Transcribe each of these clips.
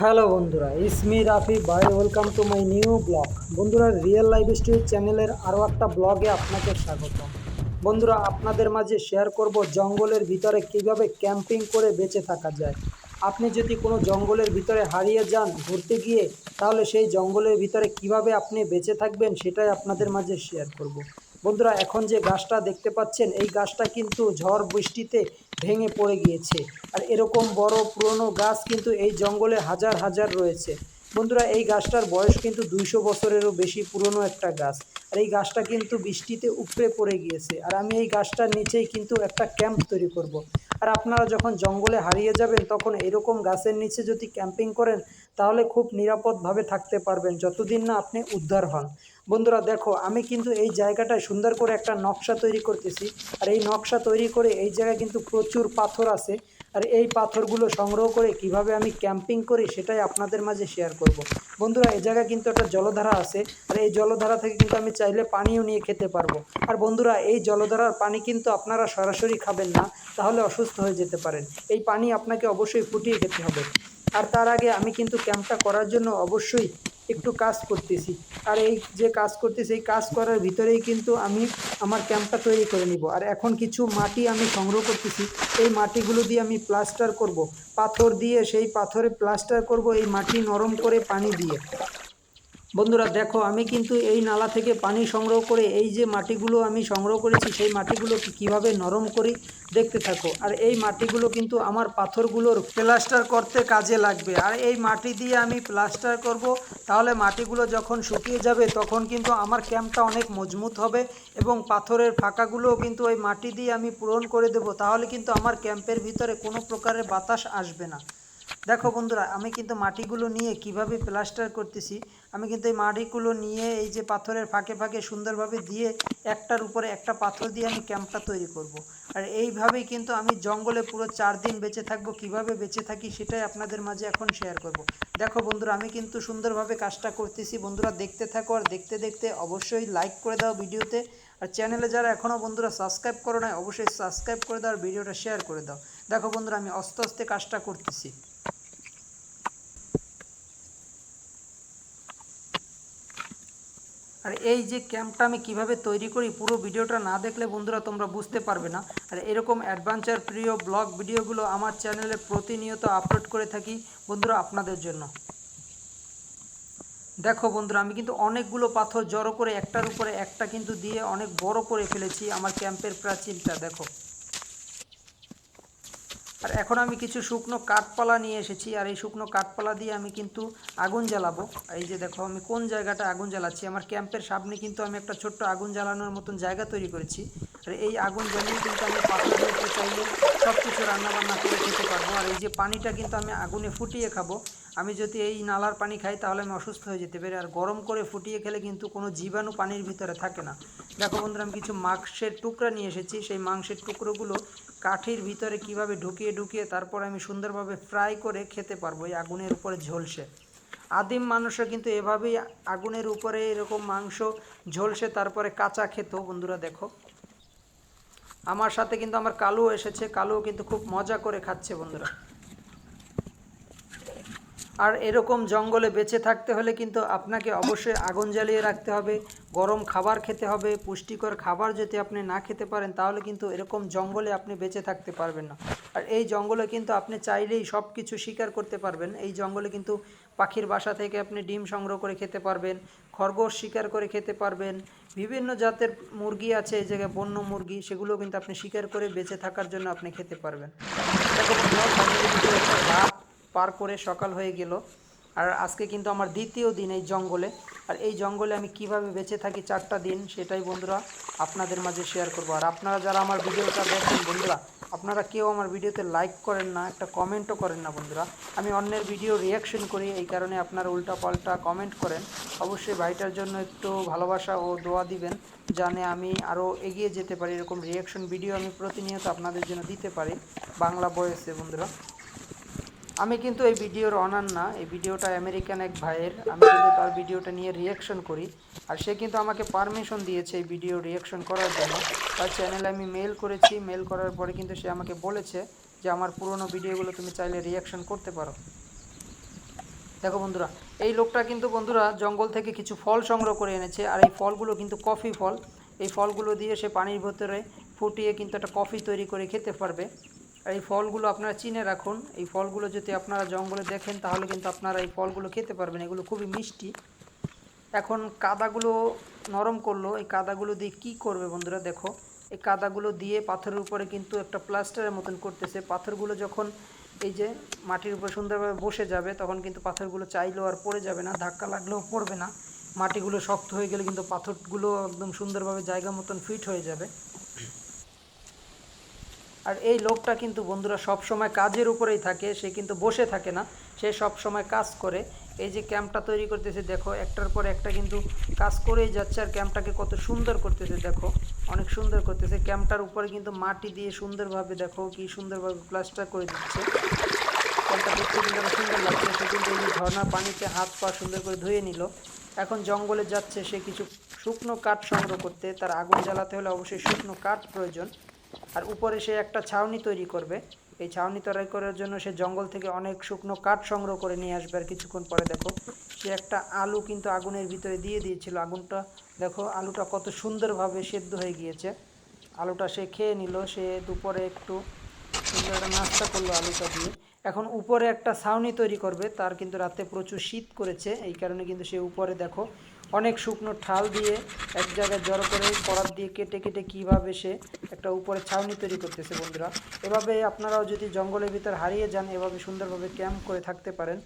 Hello বন্ধুরা ইসমি Rafi, by, welcome to my new blog. বন্ধুরা, real life story চ্যানেলের আরও একটা ব্লগে আপনাকে স্বাগত বন্ধুরা, আপনাদের মাঝে শেয়ার করব জঙ্গলের ভিতরে কীভাবে ক্যাম্পিং করে বেঁচে থাকা যায়। আপনি যদি কোনো জঙ্গলের ভিতরে হারিয়ে যান ঘুরতে গিয়ে, তাহলে সেই জঙ্গলের ভিতরে কীভাবে আপনি বেঁচে থাকবেন সেটাই আপনাদের মাঝে শেয়ার করব। বন্ধুরা, এখন যে গাছটা দেখতে পাচ্ছেন, এই গাছটা কিন্তু ঝড় বৃষ্টিতে ভেঙে পড়ে গিয়েছে। আর এরকম বড় পুরনো গাছ কিন্তু এই জঙ্গলে হাজার হাজার রয়েছে। বন্ধুরা, এই গাছটার বয়স কিন্তু দুইশো বছরেরও বেশি পুরনো একটা গাছ। আর এই গাছটা কিন্তু বৃষ্টিতে উপড়ে পড়ে গিয়েছে। আর আমি এই গাছটার নিচেই কিন্তু একটা ক্যাম্প তৈরি করব। আর আপনারা যখন জঙ্গলে হারিয়ে যাবেন, তখন এরকম গাছের নিচে যদি ক্যাম্পিং করেন তাহলে খুব নিরাপদভাবে থাকতে পারবেন যতদিন না আপনি উদ্ধার হন। বন্ধুরা দেখো, আমি কিন্তু এই জায়গাটায় সুন্দর করে একটা নকশা তৈরি করতেছি। আর এই নকশা তৈরি করে এই জায়গায় কিন্তু প্রচুর পাথর আছে। আর এই পাথরগুলো সংগ্রহ করে কীভাবে আমি ক্যাম্পিং করি সেটাই আপনাদের মাঝে শেয়ার করব। বন্ধুরা এই জায়গায় কিন্তু একটা জলধারা আছে। আর এই জলধারা থেকে কিন্তু আমি চাইলে পানিও নিয়ে খেতে পারব। আর বন্ধুরা, এই জলধারার পানি কিন্তু আপনারা সরাসরি খাবেন না, তাহলে অসুস্থ হয়ে যেতে পারেন। এই পানি আপনাকে অবশ্যই ফুটিয়ে খেতে হবে। আর তার আগে আমি কিন্তু ক্যাম্পটা করার জন্য অবশ্যই একটু কাজ করতেছি। আর এই যে কাজ করতেছি, এই কাজ করার ভিতরেই কিন্তু আমি আমার ক্যাম্পটা তৈরি করে নিব। আর এখন কিছু মাটি আমি সংগ্রহ করতেছি। এই মাটিগুলো দিয়ে আমি প্লাস্টার করব। পাথর দিয়ে সেই পাথরে প্লাস্টার করব, এই মাটি নরম করে পানি দিয়ে। বন্ধুরা, দেখো, আমি কিন্তু এই নালা থেকে পানি সংগ্রহ করে এই যে মাটিগুলো আমি সংগ্রহ করেছি, সেই মাটিগুলোকে কীভাবে নরম করি দেখতে থাকো। আর এই মাটিগুলো কিন্তু আমার পাথরগুলোর প্লাস্টার করতে কাজে লাগবে। আর এই মাটি দিয়ে আমি প্লাস্টার করব, তাহলে মাটিগুলো যখন শুকিয়ে যাবে, তখন কিন্তু আমার ক্যাম্পটা অনেক মজবুত হবে এবং পাথরের ফাঁকাগুলোও কিন্তু ওই মাটি দিয়ে আমি পূরণ করে দেব, তাহলে কিন্তু আমার ক্যাম্পের ভিতরে কোনো প্রকারের বাতাস আসবে না। দেখো বন্ধুরা, আমি কিন্তু মাটিগুলো নিয়ে কীভাবে প্লাস্টার করতেছি, আমি কিন্তু এই মাটিগুলো নিয়ে এই যে পাথরের ফাঁকে ফাঁকে সুন্দরভাবে দিয়ে একটার উপরে একটা পাথর দিয়ে আমি ক্যাম্পটা তৈরি করব। আর এইভাবেই কিন্তু আমি জঙ্গলে পুরো চার দিন বেঁচে থাকব, কীভাবে বেঁচে থাকি সেটাই আপনাদের মাঝে এখন শেয়ার করব। দেখো বন্ধুরা, আমি কিন্তু সুন্দরভাবে কাজটা করতেছি, বন্ধুরা দেখতে থাকো আর দেখতে দেখতে অবশ্যই লাইক করে দাও ভিডিওতে আর চ্যানেলে যারা এখনও বন্ধুরা সাবস্ক্রাইব করো না অবশ্যই সাবস্ক্রাইব করে দাও আর ভিডিওটা শেয়ার করে দাও দেখো বন্ধুরা, আমি আস্তে আস্তে কাজটা করতেছি আর এই যে ক্যাম্পটা আমি কীভাবে তৈরি করি, পুরো ভিডিওটা না দেখলে বন্ধুরা তোমরা বুঝতে পারবে না। আর এরকম অ্যাডভেঞ্চার প্রিয় ব্লগ ভিডিওগুলো আমার চ্যানেলে প্রতিনিয়ত আপলোড করে থাকি বন্ধুরা আপনাদের জন্য। দেখো বন্ধুরা, আমি কিন্তু অনেকগুলো পাথর জড়ো করে একটার উপরে একটা কিন্তু দিয়ে অনেক বড় করে ফেলেছি আমার ক্যাম্পের প্রাচীরটা, দেখো। আর এখন আমি কিছু শুকনো কাঠপালা নিয়ে এসেছি, আর এই শুকনো কাঠপালা দিয়ে আমি কিন্তু আগুন জ্বালাবো। এই যে দেখো, আমি কোন জায়গাটা আগুন জ্বালাচ্ছি? আমার ক্যাম্পের সামনে কিন্তু আমি একটা ছোট্ট আগুন জ্বালানোর মতন জায়গা তৈরি করেছি। আর এই আগুন জ্বালিয়ে কিন্তু আমি দিয়ে চাইলে সব কিছু রান্নাবান্না করে খেতে পারব। আর এই যে পানিটা কিন্তু আমি আগুনে ফুটিয়ে খাব। আমি যদি এই নালার পানি খাই, তাহলে আমি অসুস্থ হয়ে যেতে পারি। আর গরম করে ফুটিয়ে খেলে কিন্তু কোনো জীবাণু পানির ভিতরে থাকে না। দেখো বন্ধুরা, আমি কিছু মাংসের টুকরা নিয়ে এসেছি। সেই মাংসের টুকরোগুলো কাঠির ভিতরে কীভাবে ঢুকিয়ে ঢুকিয়ে তারপর আমি সুন্দরভাবে ফ্রাই করে খেতে পারব এই আগুনের উপরে ঝলসে। আদিম মানুষরা কিন্তু এভাবেই আগুনের উপরে এরকম মাংস ঝলসে তারপরে কাঁচা খেত। বন্ধুরা দেখো, আমার সাথে কিন্তু আমার কালু এসেছে। কালু কিন্তু খুব মজা করে খাচ্ছে বন্ধুরা। আর এরকম জঙ্গলে বেঁচে থাকতে হলে কিন্তু আপনাকে অবশ্যই আগুন জ্বালিয়ে রাখতে হবে, গরম খাবার খেতে হবে, পুষ্টিকর খাবার যদি আপনি না খেতে পারেন, তাহলে কিন্তু এরকম জঙ্গলে আপনি বেঁচে থাকতে পারবেন না। আর এই জঙ্গলে কিন্তু আপনি চাইলেই সব কিছু শিকার করতে পারবেন। এই জঙ্গলে কিন্তু পাখির বাসা থেকে আপনি ডিম সংগ্রহ করে খেতে পারবেন, খরগোশ শিকার করে খেতে পারবেন, বিভিন্ন জাতের মুরগি আছে, এই জায়গায় বন্য মুরগি সেগুলো কিন্তু আপনি শিকার করে বেঁচে থাকার জন্য আপনি খেতে পারবেন। পার করে সকাল হয়ে গেল। আর আজকে কিন্তু আমার দ্বিতীয় দিন এই জঙ্গলে। আর এই জঙ্গলে আমি কীভাবে বেঁচে থাকি চারটা দিন, সেটাই বন্ধুরা আপনাদের মাঝে শেয়ার করব। আর আপনারা যারা আমার ভিডিওটা দেখেন বন্ধুরা, আপনারা কেউ আমার ভিডিওতে লাইক করেন না, একটা কমেন্টও করেন না বন্ধুরা। আমি অন্যের ভিডিও রিয়াকশন করি, এই কারণে আপনারা উল্টা পাল্টা কমেন্ট করেন। অবশ্যই ভাইটার জন্য একটু ভালোবাসা ও দোয়া দিবেন, জানে আমি আরও এগিয়ে যেতে পারি। এরকম রিয়াকশন ভিডিও আমি প্রতিনিয়ত আপনাদের জন্য দিতে পারি বাংলা বয়সে বন্ধুরা। আমি কিন্তু এই ভিডিওর অনার না, এই ভিডিওটা আমেরিকান এক ভাইয়ের, আমি কিন্তু তার ভিডিওটা নিয়ে রিয়াকশন করি। আর সে কিন্তু আমাকে পারমিশন দিয়েছে এই ভিডিও রিয়াকশন করার জন্য। তার চ্যানেলে আমি মেল করেছি মেল করার পরে কিন্তু সে আমাকে বলেছে যে, আমার পুরনো ভিডিওগুলো তুমি চাইলে রিয়াকশন করতে পারো। দেখো বন্ধুরা, এই লোকটা কিন্তু বন্ধুরা জঙ্গল থেকে কিছু ফল সংগ্রহ করে এনেছে। আর এই ফলগুলো কিন্তু কফি ফল। এই ফলগুলো দিয়ে সে পানির ভেতরে ফুটিয়ে কিন্তু একটা কফি তৈরি করে খেতে পারবে। এই ফলগুলো আপনারা চিনে রাখুন। এই ফলগুলো যদি আপনারা জঙ্গলে দেখেন, তাহলে কিন্তু আপনারা এই ফলগুলো খেতে পারবেন। এগুলো খুবই মিষ্টি। এখন কাদাগুলো নরম করল। এই কাদাগুলো দিয়ে কি করবে বন্ধুরা দেখো। এই কাদাগুলো দিয়ে পাথরের উপরে কিন্তু একটা প্লাস্টারের মতন করতেছে। পাথরগুলো যখন এই যে মাটির উপর সুন্দরভাবে বসে যাবে, তখন কিন্তু পাথরগুলো চাইলেও আর পড়ে যাবে না, ধাক্কা লাগলেও পড়বে না। মাটিগুলো শক্ত হয়ে গেলে কিন্তু পাথরগুলো একদম সুন্দরভাবে জায়গা মতন ফিট হয়ে যাবে। আর এই লোকটা কিন্তু বন্ধুরা সব সময় কাজের উপরেই থাকে, সে কিন্তু বসে থাকে না, সে সব সময় কাজ করে। এই যে ক্যাম্পটা তৈরি করতেছে, দেখো, একটার পর একটা কিন্তু কাজ করেই যাচ্ছে আর ক্যাম্পটাকে কত সুন্দর করতেছে, দেখো, অনেক সুন্দর করতেছে। ক্যাম্পটার উপরে কিন্তু মাটি দিয়ে সুন্দরভাবে, দেখো, কি সুন্দরভাবে প্লাস্টার করে দিচ্ছে। ক্যাম্পটা দেখতে কিন্তু সুন্দর লাগছে, সে কিন্তু এই যে ঝর্ণার পানিতে হাত পা সুন্দর করে ধুয়ে নিল। এখন জঙ্গলে যাচ্ছে, সে কিছু শুকনো কাঠ সংগ্রহ করতে, তার আগুন জ্বালাতে হলে অবশ্যই শুকনো কাঠ প্রয়োজন। আর উপরে সে একটা ছাউনি তৈরি করবে। এই ছাউনি তৈরি করার জন্য সে জঙ্গল থেকে অনেক শুকনো কাঠ সংগ্রহ করে নিয়ে আসবে। আর কিছুক্ষণ পরে দেখো, সে একটা আলু কিন্তু আগুনের ভিতরে দিয়ে দিয়েছিল। আগুনটা দেখো, আলুটা কত সুন্দরভাবে সেদ্ধ হয়ে গিয়েছে। আলুটা সে খেয়ে নিল। সে দুপুরে একটু সুন্দর নাস্তা করল আলুটা দিয়ে। এখন উপরে একটা ছাউনি তৈরি করবে। তার কিন্তু রাতে প্রচুর শীত করেছে। এই কারণে কিন্তু সে উপরে দেখো অনেক শুকনো ঠাল দিয়ে এক জায়গায় জড়ো করে করাত দিয়ে কেটে কেটে কীভাবে সে একটা উপরে ছাউনি তৈরি করতেছে বন্ধুরা। এভাবে আপনারাও যদি জঙ্গলের ভিতর হারিয়ে যান, এভাবে সুন্দরভাবে ক্যাম্প করে থাকতে পারেন।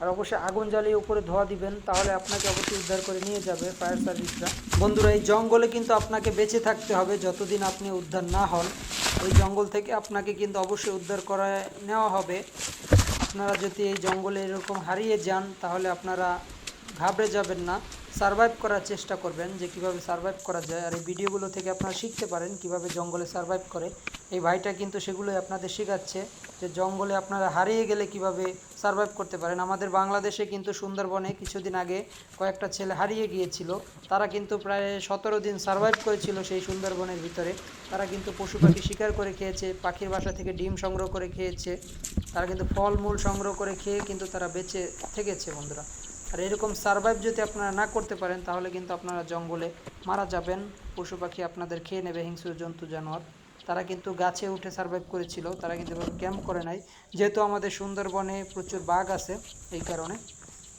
আর অবশ্যই আগুন জ্বালিয়ে উপরে ধোয়া দিবেন, তাহলে আপনাকে অবশ্যই উদ্ধার করে নিয়ে যাবে ফায়ার সার্ভিসরা। বন্ধুরা, এই জঙ্গলে কিন্তু আপনাকে বেঁচে থাকতে হবে যতদিন আপনি উদ্ধার না হন। ওই জঙ্গল থেকে আপনাকে কিন্তু অবশ্যই উদ্ধার করা নেওয়া হবে। আপনারা যদি এই জঙ্গলে এরকম হারিয়ে যান, তাহলে আপনারা ঘাবড়ে যাবেন না। সারভাইভ করার চেষ্টা করবেন যে কীভাবে সারভাইভ করা যায়। আর এই ভিডিওগুলো থেকে আপনারা শিখতে পারেন কীভাবে জঙ্গলে সারভাইভ করে। এই ভাইটা কিন্তু সেগুলোই আপনাদের শেখাচ্ছে যে জঙ্গলে আপনারা হারিয়ে গেলে কীভাবে সারভাইভ করতে পারেন। আমাদের বাংলাদেশে কিন্তু সুন্দরবনে কিছুদিন আগে কয়েকটা ছেলে হারিয়ে গিয়েছিল। তারা কিন্তু প্রায় সতেরো দিন সারভাইভ করেছিল সেই সুন্দরবনের ভিতরে। তারা কিন্তু পশু পাখি শিকার করে খেয়েছে, পাখির বাসা থেকে ডিম সংগ্রহ করে খেয়েছে। তারা কিন্তু ফলমূল সংগ্রহ করে খেয়ে কিন্তু তারা বেঁচে থেকেছে বন্ধুরা। আর এরকম সারভাইভ যদি আপনারা না করতে পারেন, তাহলে কিন্তু আপনারা জঙ্গলে মারা যাবেন। পশু পাখি আপনাদের খেয়ে নেবে, হিংস্র জন্তু, জানোয়ার। তারা কিন্তু গাছে উঠে সারভাইভ করেছিল, তারা কিন্তু ক্যাম্প করে নাই। যেহেতু আমাদের সুন্দরবনে প্রচুর বাঘ আছে এই কারণে।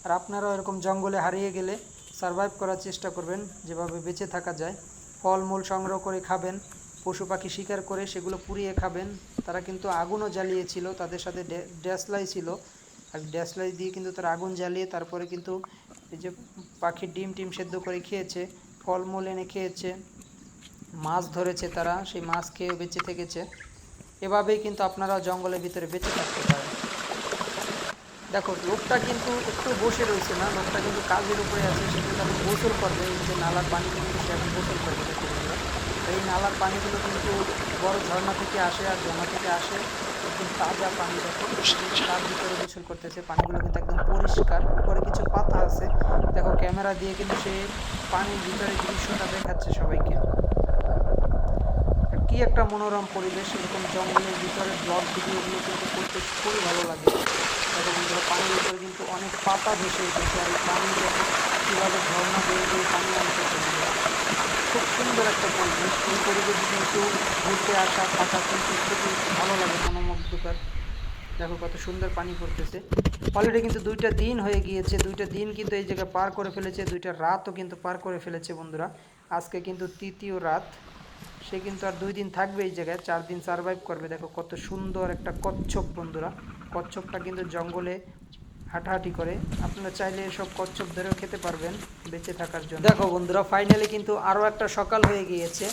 আর আপনারাও এরকম জঙ্গলে হারিয়ে গেলে সারভাইভ করার চেষ্টা করবেন, যেভাবে বেঁচে থাকা যায়। ফলমূল সংগ্রহ করে খাবেন, পশু পাখি শিকার করে সেগুলো পুড়িয়ে খাবেন। তারা কিন্তু আগুনও জ্বালিয়েছিল, তাদের সাথে ড্যাসলাই ছিল। আর ড্যাসলাই দিয়ে কিন্তু তারা আগুন জ্বালিয়ে তারপরে কিন্তু এই যে পাখির ডিম টিম সেদ্ধ করে খেয়েছে, ফলমূল এনে খেয়েছে, মাছ ধরেছে তারা, সেই মাছ খেয়ে বেঁচে থেকেছে। এভাবেই কিন্তু আপনারা জঙ্গলের ভিতরে বেঁচে থাকতে পারেন। দেখো, লোকটা কিন্তু একটু বসে রয়েছে না? লোকটা কিন্তু কাজের উপরে আছে, সে কিন্তু এখন গোসল করবে। এই যে নালার পানি কিন্তু সে এখন গোসল করবে এই নালার পানিগুলো কিন্তু বড় ঝর্ণা থেকে আসে আর ঝর্ণা থেকে আসে। একদম তাজা পানি দেখো তার ভিতরে গোসল করতেছে, পানিগুলো কিন্তু একদম পরিষ্কার। উপরে কিছু পাতা আছে। দেখো, ক্যামেরা দিয়ে কিন্তু সে পানির ভিতরে দৃশ্যটা দেখাচ্ছে সবাইকে। কি একটা মনোরম পরিবেশ, এরকম জঙ্গলের ভিতরে ব্লগ ভিডিওগুলো কিন্তু করতে খুবই ভালো লাগে। দেখো বন্ধুরা, পানির ভিতরে কিন্তু অনেক পাতা ভেসে উঠেছে আর পানি দেখো কীভাবে ঝর্ণা বেয়ে বেয়ে পানি আনতেছে। খুব সুন্দর একটা পরিবেশ। এই পরিবেশে কিন্তু ঘুরতে আসা, থাকা কিন্তু খুবই ভালো লাগে মনোমুগ্ধকর দেখো কত সুন্দর পানি পড়তেছে। অলরেডি কিন্তু দুইটা দিন হয়ে গিয়েছে, দুইটা দিন কিন্তু এই জায়গায় পার করে ফেলেছে, দুইটা রাতও কিন্তু পার করে ফেলেছে বন্ধুরা। আজকে কিন্তু তৃতীয় রাত, সে কিন্তু আর দুই দিন থাকবে এই জায়গায়, চার দিন সারভাইভ করবে। দেখো কত সুন্দর একটা কচ্ছপ বন্ধুরা। কচ্ছপটা কিন্তু জঙ্গলে হাঁটাহাঁটি করে। আপনারা চাইলে এসব কচ্ছপ ধরেও খেতে পারবেন বেঁচে থাকার জন্য। দেখো বন্ধুরা ফাইনালি কিন্তু আরও একটা সকাল হয়ে গিয়েছে।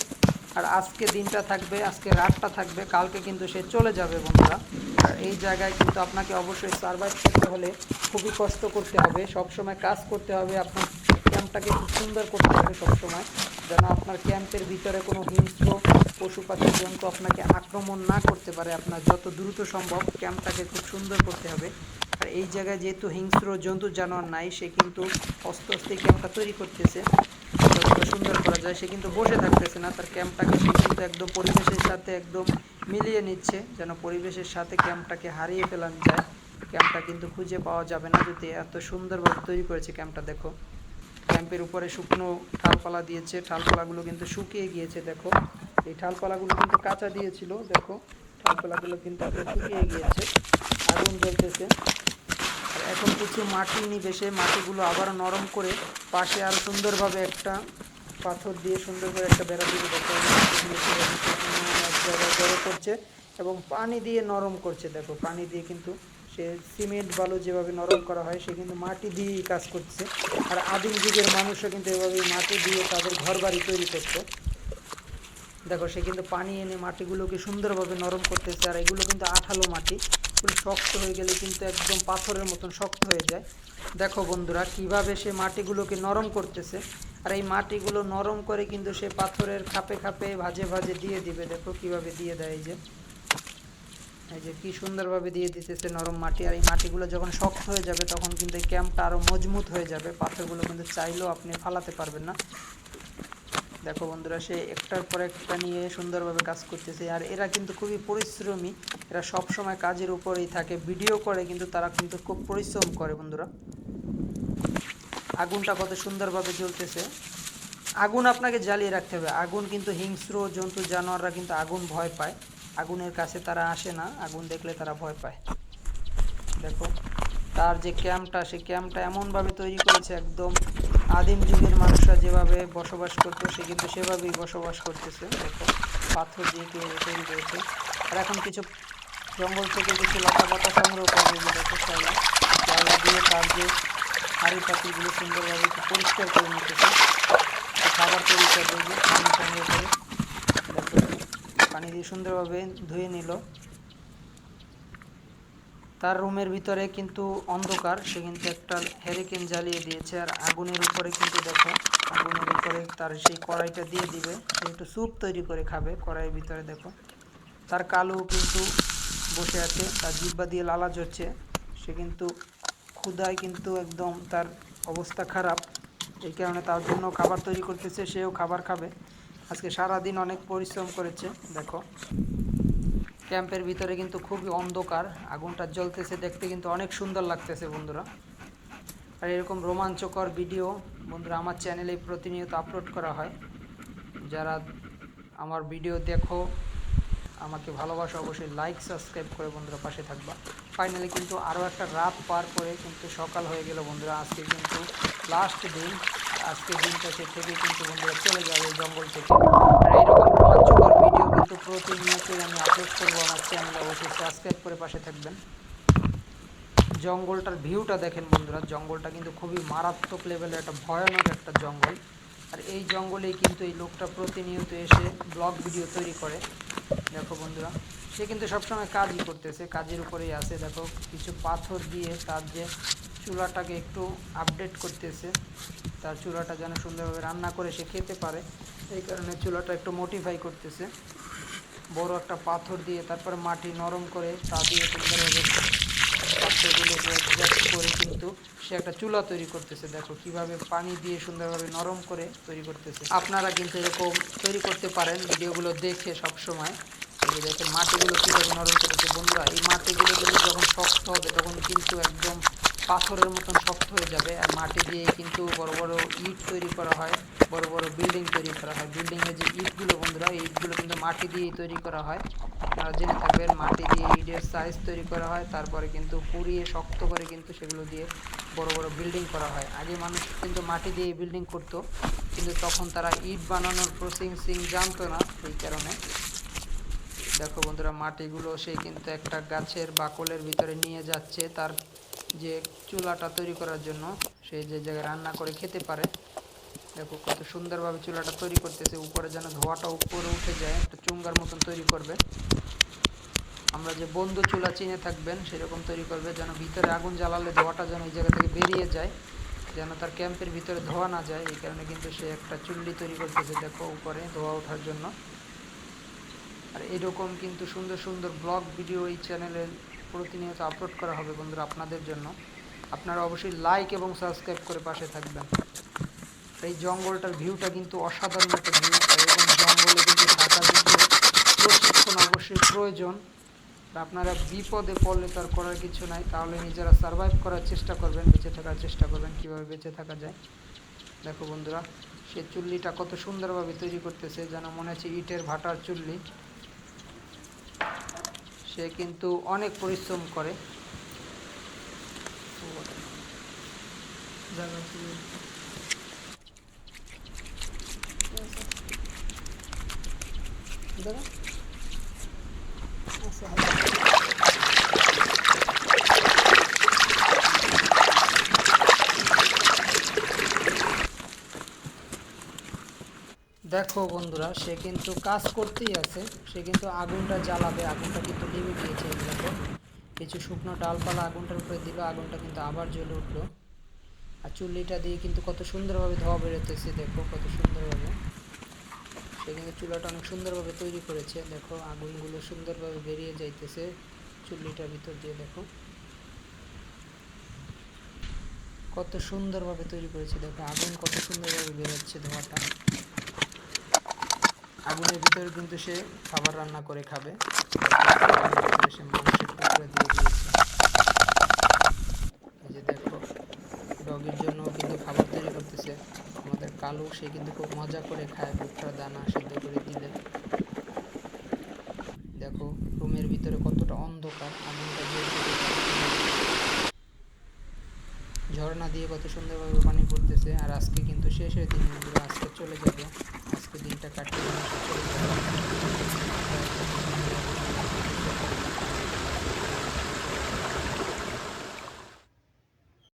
আর আজকে দিনটা থাকবে, আজকে রাতটা থাকবে, কালকে কিন্তু সে চলে যাবে বন্ধুরা। আর এই জায়গায় কিন্তু আপনাকে অবশ্যই সার্ভাইভ করতে হলে খুবই কষ্ট করতে হবে সব সময় কাজ করতে হবে, আপনার ক্যাম্পটাকে খুব সুন্দর করতে হবে সবসময়, যেন আপনার ক্যাম্পের ভিতরে কোনো হিংস্র পশু পাখি জন্তু আপনাকে আক্রমণ না করতে পারে, আপনার যত দ্রুত সম্ভব ক্যাম্পটাকে খুব সুন্দর করতে হবে। আর এই জায়গায় যেহেতু হিংস্র জন্তু জানোয়ার নাই, সে কিন্তু অস্তে আস্তে ক্যাম্পটা তৈরি করতেছে। যতটা সুন্দর করা যায়, সে কিন্তু বসে থাকতেছে না, তার ক্যাম্পটাকে সে কিন্তু একদম পরিবেশের সাথে একদম মিলিয়ে নিচ্ছে, যেন পরিবেশের সাথে ক্যাম্পটাকে হারিয়ে ফেলানো যায়। ক্যাম্পটা কিন্তু খুঁজে পাওয়া যাবে না, যদি এত সুন্দরভাবে তৈরি করেছে ক্যাম্পটা, দেখো। ক্যাম্পের উপরে শুকনো ঠালপালা দিয়েছে, ঠালপালাগুলো কিন্তু শুকিয়ে গিয়েছে, দেখো। এই ঠালপালাগুলো কিন্তু কাঁচা দিয়েছিল, দেখো। ঠালপালাগুলো কিন্তু এখন শুকিয়ে গিয়েছে, আগুন জ্বলতেছে। এখন কিছু মাটি নিবে সে মাটিগুলো আবার নরম করে পাশে আরও সুন্দরভাবে একটা পাথর দিয়ে সুন্দর করে একটা বেড়া দিয়ে দেখো। জড়ো করছে এবং পানি দিয়ে নরম করছে, দেখো। পানি দিয়ে কিন্তু সে সিমেন্ট বালু যেভাবে নরম করা হয়, সে কিন্তু মাটি দিয়েই কাজ করছে। আর আদিম যুগের মানুষও কিন্তু এভাবে মাটি দিয়ে তাদের ঘর বাড়ি তৈরি করতো। দেখো, সে কিন্তু পানি এনে মাটিগুলোকে সুন্দরভাবে নরম করতেছে, আর এগুলো কিন্তু আঠালো মাটি। এগুলো শক্ত হয়ে গেলে কিন্তু একদম পাথরের মতন শক্ত হয়ে যায়। দেখো বন্ধুরা, কীভাবে সে মাটিগুলোকে নরম করতেছে। আর এই মাটিগুলো নরম করে কিন্তু সে পাথরের খাপে খাপে ভাজে ভাজে দিয়ে দিবে। দেখো কীভাবে দিয়ে দেয় এই যে। এই যে কি সুন্দরভাবে দিয়ে দিতেছে নরম মাটি। আর এই মাটিগুলো যখন শক্ত হয়ে যাবে, তখন কিন্তু এই ক্যাম্পটা আরও মজবুত হয়ে যাবে। পাথরগুলো কিন্তু চাইলেও আপনি ফালাতে পারবেন না। দেখো বন্ধুরা, সে একটার পর একটা নিয়ে সুন্দরভাবে কাজ করতেছে। আর এরা কিন্তু খুবই পরিশ্রমী। এরা সব সময় কাজের উপরেই থাকে, ভিডিও করে, কিন্তু তারা কিন্তু খুব পরিশ্রম করে বন্ধুরা। আগুনটা কত সুন্দরভাবে জ্বলতেছে। আগুন আপনাকে জ্বালিয়ে রাখতে হবে। আগুন কিন্তু হিংস্র জন্তু জানোয়াররা কিন্তু আগুন ভয় পায়। আগুনের কাছে তারা আসে না, আগুন দেখলে তারা ভয় পায়। দেখো, তার যে ক্যাম্পটা সেই ক্যাম্পটা এমনভাবে তৈরি করেছে একদম আদিম যুগের মানুষরা যেভাবে বসবাস করতো, সে কিন্তু সেভাবেই বসবাস করতেছে। দেখো, পাথর দিয়ে তৈরি করেছে। আর এখন কিছু জঙ্গল থেকে কিছু লতা পাতা সংগ্রহ করবে যে দেখো শ্যাওলা দিয়ে তার যে হাড়ি পাতিগুলো সুন্দরভাবে একটু পরিষ্কার করে নিতেছে। খাবার তৈরি করবে পানি সংগ্রহ করে, দেখো, পানি দিয়ে সুন্দরভাবে ধুয়ে নিল। তার রুমের ভিতরে কিন্তু অন্ধকার, সে কিন্তু একটা হ্যারিকেন জ্বালিয়ে দিয়েছে আর আগুনের উপরে কিন্তু দেখো, আগুনের উপরে তার সেই কড়াইটা দিয়ে দিবে, সে একটু স্যুপ তৈরি করে খাবে কড়াইয়ের ভিতরে দেখো। তার কালো কিন্তু বসে আছে, তার জিব্বা দিয়ে লালা ঝরছে সে কিন্তু ক্ষুধায় কিন্তু একদম তার অবস্থা খারাপ, এই কারণে তার জন্য খাবার তৈরি করতেছে, সেও খাবার খাবে। আজকে সারাদিন অনেক পরিশ্রম করেছে, দেখো। ক্যাম্পের ভিতরে কিন্তু খুবই অন্ধকার, আগুনটা জ্বলতেছে, দেখতে কিন্তু অনেক সুন্দর লাগতেছে বন্ধুরা। আর এরকম রোমাঞ্চকর ভিডিও বন্ধুরা আমার চ্যানেলে প্রতিনিয়ত আপলোড করা হয়। যারা আমার ভিডিও দেখো, আমাকে ভালোবাসা অবশ্যই লাইক সাবস্ক্রাইব করে বন্ধুরা পাশে থাকবা। ফাইনালি কিন্তু আরও একটা রাত পার করে কিন্তু সকাল হয়ে গেল বন্ধুরা, আজকে কিন্তু লাস্ট দিন। আজকে দিনটা সে থেকে কিন্তু বন্ধুরা চলে যাবে জঙ্গল থেকে। আর এইরকম রোমাঞ্চকর কিন্তু প্রতিনিয়তই আমি আপলোড করব। আমার চ্যানেলে অবশ্যই সাবস্ক্রাইব করে পাশে থাকবেন। জঙ্গলটার ভিউটা দেখেন বন্ধুরা, জঙ্গলটা কিন্তু খুবই মারাত্মক লেভেলের একটা ভয়ানক একটা জঙ্গল। আর এই জঙ্গলেই কিন্তু এই লোকটা প্রতিনিয়ত এসে ব্লগ ভিডিও তৈরি করে। দেখো বন্ধুরা, সে কিন্তু সবসময় কাজই করতেছে, কাজের উপরেই আছে। দেখো, কিছু পাথর দিয়ে তার যে চুলাটাকে একটু আপডেট করতেছে, তার চুলাটা যেন সুন্দরভাবে রান্না করে সে খেতে পারে। এই কারণে চুলাটা একটু মোটিফাই করতেছে। বড় একটা পাথর দিয়ে তারপরে মাটি নরম করে তা দিয়ে সুন্দরভাবে পাথরগুলোকে করে কিন্তু সে একটা চুলা তৈরি করতেছে। দেখো কীভাবে পানি দিয়ে সুন্দরভাবে নরম করে তৈরি করতেছে। আপনারা কিন্তু এরকম তৈরি করতে পারেন ভিডিওগুলো দেখে সব সময় যে মাটিগুলো কীভাবে নরম করেছে বন্ধুরা, এই মাটিগুলো কিন্তু যখন শক্ত হবে তখন কিন্তু একদম পাথরের মতন শক্ত হয়ে যাবে। আর মাটি দিয়ে কিন্তু বড় বড় ইট তৈরি করা হয়। বড় বড় বিল্ডিং তৈরি করা হয়। বিল্ডিংয়ের যে ইটগুলো বন্ধুরা, এই ইটগুলো কিন্তু মাটি দিয়েই তৈরি করা হয়। আপনারা জেনে থাকবেন, মাটি দিয়ে ইটের সাইজ তৈরি করা হয়, তারপরে কিন্তু পুড়িয়ে শক্ত করে কিন্তু সেগুলো দিয়ে বড় বড় বিল্ডিং করা হয়। আগে মানুষ কিন্তু মাটি দিয়ে বিল্ডিং করতো, কিন্তু তখন তারা ইট বানানোর প্রসেসিং জানতো না এই কারণে। দেখো বন্ধুরা, মাটিগুলো সে কিন্তু একটা গাছের বাকলের ভিতরে নিয়ে যাচ্ছে, তার যে চুলাটা তৈরি করার জন্য, সে যে জায়গায় রান্না করে খেতে পারে দেখো কত সুন্দরভাবে চুলাটা তৈরি করতেছে। উপরে যেন ধোয়াটা উপরে উঠে যায়, একটা চুঙ্গার মতন তৈরি করবে। আমরা যে বন্ধু চুলা চিনে থাকবেন, সেরকম তৈরি করবে, যেন ভিতরে আগুন জ্বালালে ধোয়াটা যেন এই জায়গা থেকে বেরিয়ে যায়, যেন তার ক্যাম্পের ভিতরে ধোয়া না যায়। এই কারণে কিন্তু সে একটা চুল্লি তৈরি করতেছে, দেখো উপরে ধোয়া ওঠার জন্য। আর এরকম কিন্তু সুন্দর সুন্দর ব্লগ, ভিডিও এই চ্যানেলে প্রতিনিয়ত আপলোড করা হবে বন্ধুরা আপনাদের জন্য। আপনারা অবশ্যই লাইক এবং সাবস্ক্রাইব করে পাশে থাকবেন। এই জঙ্গলটার ভিউটা কিন্তু অসাধারণ একটা ভিউ এবং জঙ্গলে কিন্তু থাকার কিন্তু প্রশিক্ষণ অবশ্যই প্রয়োজন। আপনারা বিপদে পড়লে তার করার কিছু নাই। তাহলে নিজেরা সার্ভাইভ করার চেষ্টা করবেন, বেঁচে থাকার চেষ্টা করবেন, কীভাবে বেঁচে থাকা যায়। দেখো বন্ধুরা, সে চুল্লিটা কত সুন্দরভাবে তৈরি করতেছে, যেন মনে হচ্ছে ইটের ভাটার চুল্লি। সে কিন্তু অনেক পরিশ্রম করে। জায়গা দেখো বন্ধুরা, সে কিন্তু কাজ করতেই আছে। সে কিন্তু আগুনটা জ্বালাবে, আগুনটা কিন্তু নিভে গিয়েছে দেখো। কিছু শুকনো ডালপালা আগুনটার উপরে দিল, আগুনটা কিন্তু আবার জ্বলে উঠল। আর চুল্লিটা দিয়ে কিন্তু কত সুন্দরভাবে ধোয়া বেরোতেছে, দেখো কত সুন্দরভাবে। কিন্তু চুলাটা অনেক সুন্দরভাবে তৈরি করেছে। দেখো, আগুনগুলো সুন্দরভাবে বেরিয়ে যাইতেছে চুল্লিটার ভিতর দিয়ে, দেখো। কত সুন্দরভাবে তৈরি করেছে, দেখো, আগুন কত সুন্দরভাবে বেরোচ্ছে ধোঁয়াটা। আগুনের ভিতরে কিন্তু সে খাবার রান্না করে খাবে। দিয়ে দিয়েছে। যে দেখো, ডগের জন্য কালো, সে কিন্তু খুব মজা করে খায়। ভুট্টার দানা সেদ্ধ করে দিলে। দেখো, রুমের ভিতরে কতটা অন্ধকার। আগুনটা ঝর্ণা দিয়ে কত সুন্দরভাবে পানি পড়তেছে। আর আজকে কিন্তু শেষের দিন আজকে চলে যাবে। আজকে দিনটা কাটিয়ে চলে যাবে।